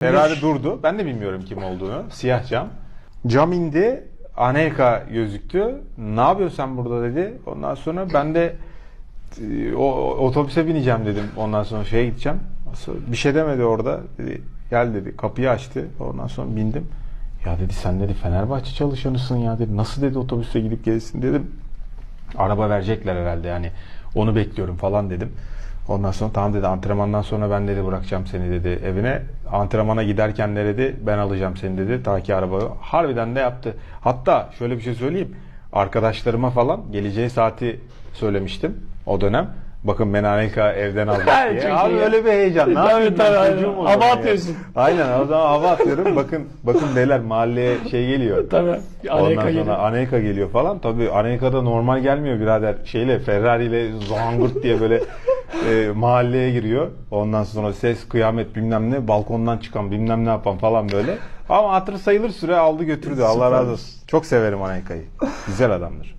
Ferrari durdu. Ben de bilmiyorum kim olduğunu. Siyah cam. Cam indi. Anelka gözüktü. Ne yapıyorsun sen burada dedi. Ondan sonra ben de e, o, o- otobüse bineceğim dedim. Ondan sonra şeye gideceğim. Sonra Bir şey demedi orada. Dedi, gel dedi. Kapıyı açtı. Ondan sonra bindim. Ya dedi sen dedi Fenerbahçe çalışanısın ya dedi. Nasıl dedi otobüse gidip gelirsin dedim. Araba verecekler herhalde yani. Onu bekliyorum falan dedim. Ondan sonra tamam dedi antrenmandan sonra ben dedi bırakacağım seni dedi evine. Antrenmana giderken de dedi ben alacağım seni dedi. Ta ki arabayı. Harbiden de yaptı. Hatta şöyle bir şey söyleyeyim. Arkadaşlarıma falan geleceği saati söylemiştim o dönem. Bakın ben Anelka evden Ay, diye. Abi iyi. öyle bir heyecan. Ne Tabii, yapayım ben çocuğum Hava ya. atıyorsun. Aynen o zaman hava atıyorum. Bakın bakın beyler mahalleye şey geliyor. Tabii. Ondan sonra geliyor. Anelka geliyor falan. Tabii Anelka'da normal gelmiyor birader. Şeyle Ferrari ile zangırt diye böyle e, mahalleye giriyor. Ondan sonra ses kıyamet bilmem ne balkondan çıkan bilmem ne yapan falan böyle. Ama hatır sayılır süre aldı götürdü. Allah razı olsun. Çok severim Anelka'yı. Güzel adamdır.